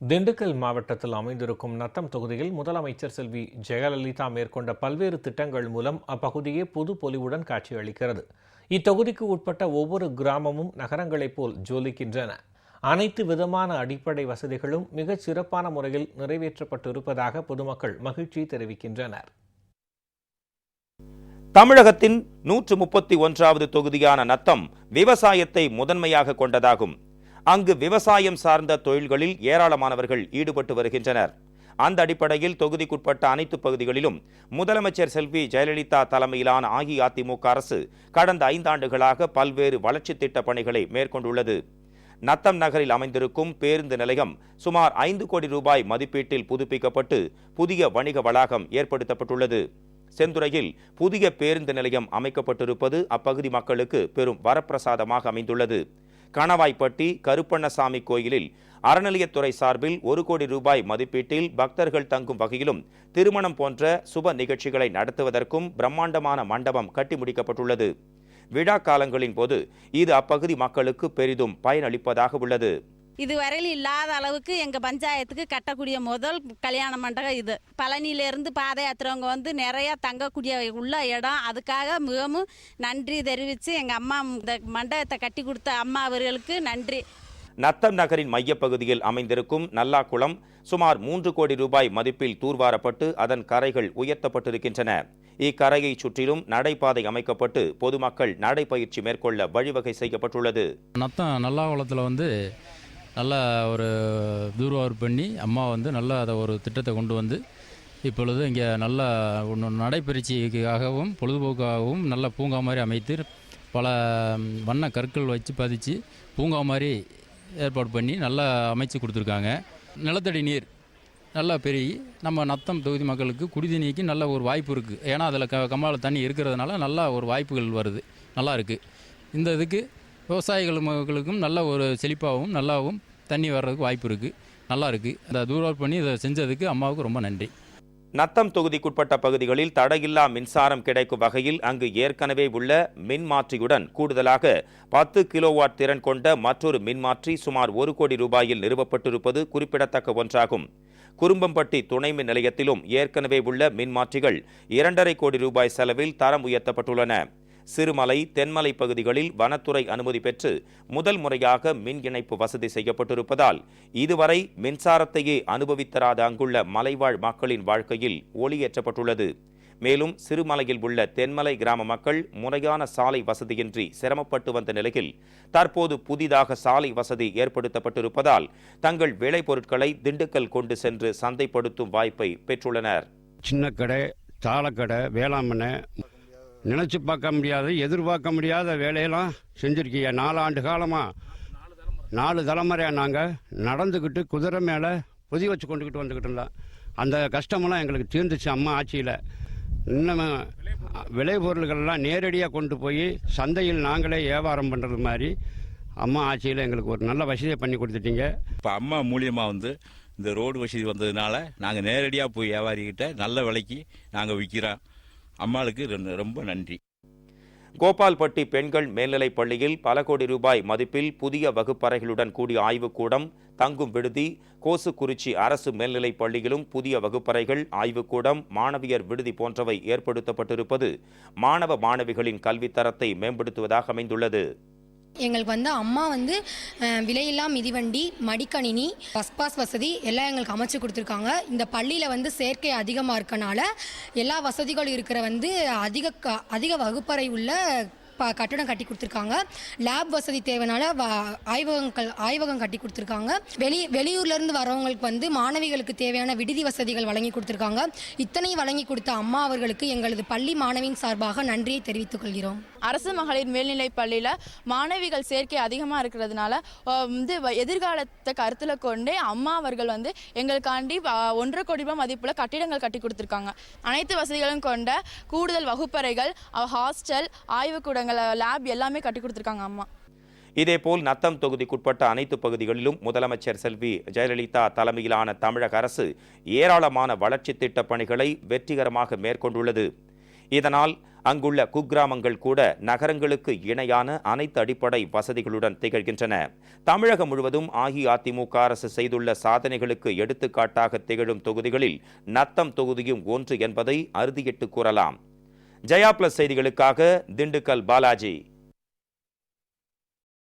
திண்டுக்கல் மாவட்டத்தில் அமைந்திருக்கும் நத்தம் தொகுதியில் முதலமைச்சர் செல்வி ஜெயலலிதா மேற்கொண்ட பல்வேறு திட்டங்கள் மூலம் அப்பகுதியே புது பொலிவுடன் காட்சியளிக்கிறது. இத்தொகுதிக்கு உட்பட்ட ஒவ்வொரு கிராமமும் நகரங்களைப் போல் ஜொலிக்கின்றன. அனைத்து விதமான அடிப்படை வசதிகளும் மிகச் சிறப்பான முறையில் நிறைவேற்றப்பட்டிருப்பதாக பொதுமக்கள் மகிழ்ச்சி தெரிவிக்கின்றனர். தமிழகத்தின் நூற்று முப்பத்தி ஒன்றாவது தொகுதியான நத்தம் விவசாயத்தை முதன்மையாக கொண்டதாகும். அங்கு விவசாயம் சார்ந்த தொழில்களில் ஏராளமானவர்கள் ஈடுபட்டு வருகின்றனர். அந்த அடிப்படையில் தொகுதிக்குட்பட்ட அனைத்து பகுதிகளிலும் முதலமைச்சர் செல்வி ஜெயலலிதா தலைமையிலான அஇஅதிமுக அரசு கடந்த ஐந்தாண்டுகளாக பல்வேறு வளர்ச்சித் திட்ட பணிகளை மேற்கொண்டுள்ளது. நத்தம் நகரில் அமைந்திருக்கும் பேருந்து நிலையம் சுமார் ஐந்து கோடி ரூபாய் மதிப்பீட்டில் புதுப்பிக்கப்பட்டு புதிய வணிக வளாகம் ஏற்படுத்தப்பட்டுள்ளது. செந்துறையில் புதிய பேருந்து நிலையம் அமைக்கப்பட்டிருப்பது அப்பகுதி மக்களுக்கு பெரும் வரப்பிரசாதமாக அமைந்துள்ளது. கணவாய்ப்பட்டி கருப்பண்ணசாமி கோயிலில் அறநிலையத்துறை சார்பில் ஒரு கோடி ரூபாய் மதிப்பீட்டில் பக்தர்கள் தங்கும் வகையிலும் திருமணம் போன்ற சுப நிகழ்ச்சிகளை நடத்துவதற்கும் பிரம்மாண்டமான மண்டபம் கட்டி முடிக்கப்பட்டுள்ளது. விழா காலங்களின் போது இது அப்பகுதி மக்களுக்கு பெரிதும் பயனளிப்பதாக உள்ளது. இதுவரையில் இல்லாத அளவுக்கு எங்கள் பஞ்சாயத்துக்கு கட்டக்கூடிய முதல் கல்யாண மண்டபம் இது. பழனியிலேருந்து பாத யாத்திரவங்க வந்து நிறையா தங்கக்கூடிய உள்ள இடம். அதுக்காக மிகவும் நன்றி தெரிவித்து எங்கள் அம்மா இந்த மண்டபத்தை கட்டி கொடுத்த அம்மா அவர்களுக்கு நன்றி. நத்தம் நகரின் மையப்பகுதியில் அமைந்திருக்கும் நல்லாக்குளம் சுமார் மூன்று கோடி ரூபாய் மதிப்பில் தூர்வாரப்பட்டு அதன் கரைகள் உயர்த்தப்பட்டிருக்கின்றன. இக்கரையை சுற்றிலும் நடைபாதை அமைக்கப்பட்டு பொதுமக்கள் நடைபயிற்சி மேற்கொள்ள வழிவகை செய்யப்பட்டுள்ளது. நத்தம் நல்லாகுளத்தில் வந்து நல்லா ஒரு தூர்வார் பண்ணி அம்மா வந்து நல்லா அதை ஒரு திட்டத்தை கொண்டு வந்து இப்பொழுது இங்கே நல்ல ஒன்று நடைப்பயிற்சிக்காகவும் பொழுதுபோக்காகவும் நல்ல பூங்கா மாதிரி அமைத்து பல வண்ண கற்கள் வச்சு பதித்து பூங்கா மாதிரி ஏற்பாடு பண்ணி நல்லா அமைச்சு கொடுத்துருக்காங்க. நிலத்தடி நீர் நல்லா பெருகி நம்ம நத்தம் தொகுதி மக்களுக்கு குடிதண்ணிக்கு நல்ல ஒரு வாய்ப்பு இருக்குது ஏன்னா அதில் க கம்மாவில் தண்ணி இருக்கிறதுனால நல்லா ஒரு வாய்ப்புகள் வருது. நல்லா இருக்குது இந்த இதுக்கு விவசாயிகள் மக்களுக்கும் நல்ல ஒரு செழிப்பாகவும் நல்லாவும் தண்ணி வர்றதுக்கு வாய்ப்பு இருக்குது நல்லா இருக்குது இந்த தூரம் பண்ணி இதை செஞ்சதுக்கு அம்மாவுக்கு ரொம்ப நன்றி. நத்தம் தொகுதிக்குட்பட்ட பகுதிகளில் தடையில்லா மின்சாரம் கிடைக்கும் வகையில் அங்கு ஏற்கனவே உள்ள மின்மாற்றியுடன் கூடுதலாக பத்து கிலோவாட் திறன் கொண்ட மற்றொரு மின்மாற்றி சுமார் ஒரு கோடி ரூபாயில் நிறுவப்பட்டிருப்பது குறிப்பிடத்தக்க ஒன்றாகும். குறும்பம்பட்டி துணை மின் நிலையத்திலும் ஏற்கனவே உள்ள மின்மாற்றிகள் இரண்டரை கோடி ரூபாய் செலவில் தரம் உயர்த்தப்பட்டுள்ளன. சிறுமலை தென்மலை பகுதிகளில் வனத்துறை அனுமதி பெற்று முதல் முறையாக மின் இணைப்பு வசதி செய்யப்பட்டிருப்பதால் இதுவரை மின்சாரத்தையே அனுபவித்தராத அங்குள்ள மலைவாழ் மக்களின் வாழ்க்கையில் ஒளியேற்றப்பட்டுள்ளது. மேலும் சிறுமலையில் உள்ள தென்மலை கிராம மக்கள் முறையான சாலை வசதியின்றி சிரமப்பட்டு வந்த நிலையில் தற்போது புதிதாக சாலை வசதி ஏற்படுத்தப்பட்டிருப்பதால் தங்கள் விளைபொருட்களை திண்டுக்கல் கொண்டு சென்று சந்தைப்படுத்தும் வாய்ப்பை பெற்றுள்ளனர். சின்ன கடை தாளக்கடை வேளாண்மனை நினச்சி பார்க்க முடியாத எதிர்பார்க்க முடியாத வேலையெல்லாம் செஞ்சுருக்கீங்க. நாலு ஆண்டு காலமாக நாலு தலைமுறையாக நாங்கள் நடந்துக்கிட்டு குதிரை மேலே புதி வச்சு கொண்டுக்கிட்டு வந்துக்கிட்டு இருந்தோம். அந்த கஷ்டமெல்லாம் எங்களுக்கு தீர்ந்துச்சு அம்மா ஆட்சியில். இன்னும் விளைபொருள்கள்லாம் நேரடியாக கொண்டு போய் சந்தையில் நாங்களே வியாபாரம் பண்ணுறது மாதிரி அம்மா ஆட்சியில் எங்களுக்கு ஒரு நல்ல வசதியை பண்ணி கொடுத்துட்டீங்க. இப்போ அம்மா மூலியமாக வந்து இந்த ரோடு வசதி வந்ததுனால நாங்கள் நேரடியாக போய் வியாபாரிக்கிட்ட நல்ல விலைக்கு நாங்கள் விற்கிறோம் அம்மாளுக்கு ரொம்ப- நன்றி. கோபால்பட்டி பெண்கள் மேல்நிலைப் பள்ளியில் பல கோடி ரூபாய் மதிப்பில் புதிய வகுப்பறைகளுடன் கூடிய ஆய்வுக்கூடம் தங்கும் விடுதி கோசுக்குறிச்சி அரசு மேல்நிலைப் பள்ளியிலும் புதிய வகுப்பறைகள் ஆய்வுக்கூடம் மாணவியர் விடுதி போன்றவை ஏற்படுத்தப்பட்டிருப்பது மாணவ மாணவிகளின் கல்வித்தரத்தை மேம்படுத்துவதாக அமைந்துள்ளது. எங்களுக்கு வந்து அம்மா வந்து விலையில்லா மிதிவண்டி மடிக்கணினி பஸ் பாஸ் வசதி எல்லாம் எங்களுக்கு அமைச்சு கொடுத்துருக்காங்க. இந்த பள்ளியில் வந்து சேர்க்கை அதிகமாக இருக்கனால எல்லா வசதிகளும் இருக்கிற வந்து அதிக க- அதிக வகுப்பறை உள்ள ப கட்டடம் கட்டி கொடுத்துருக்காங்க. லேப் வசதி தேவைனால வ- ஆய்வகங்கள் ஆய்வகம் கட்டி கொடுத்துருக்காங்க. வெளி வெளியூர்லேருந்து வரவங்களுக்கு வந்து மாணவிகளுக்கு தேவையான விடுதி வசதிகள் வழங்கி கொடுத்துருக்காங்க. இத்தனை வழங்கி கொடுத்த அம்மா அவர்களுக்கு எங்களது பள்ளி மாணவியின் சார்பாக நன்றியை தெரிவித்துக் கொள்கிறோம். அரசு மகளிர் மேல்நிலைப் பள்ளியில் மாணவிகள் சேர்க்கை அதிகமாக இருக்கிறதுனால வந்து வ- எதிர்காலத்தை கருத்தில் கொண்டே அம்மா அவர்கள் வந்து எங்களுக்காண்டி ஒன்றரை கோடி ரூபாய் மதிப்பில் கட்டிடங்கள் கட்டி கொடுத்துருக்காங்க. அனைத்து வசதிகளும் கொண்ட கூடுதல் வகுப்பறைகள் ஹாஸ்டல் ஆய்வுக்கூடங்கள் லேப் எல்லாமே கட்டி கொடுத்துருக்காங்க அம்மா. இதேபோல் நத்தம் தொகுதிக்குட்பட்ட அனைத்து பகுதிகளிலும் முதலமைச்சர் செல்வி ஜெயலலிதா தலைமையிலான தமிழக அரசு ஏராளமான வளர்ச்சி திட்டப் பணிகளை வெற்றிகரமாக மேற்கொண்டுள்ளது. இதனால் அங்குள்ள குக்கிராமங்கள் கூட நகரங்களுக்கு இணையான அனைத்து அடிப்படை வசதிகளுடன் திகழ்கின்றன. தமிழகம் முழுவதும் அஇஅதிமுக அரசு செய்துள்ள சாதனைகளுக்கு எடுத்துக்காட்டாக திகழும் தொகுதிகளில் நத்தம் தொகுதியும் ஒன்று என்பதை அறுதியிட்டு கூறலாம். ஜெயா பிளஸ் செய்திகளுக்காக திண்டுக்கல் பாலாஜி.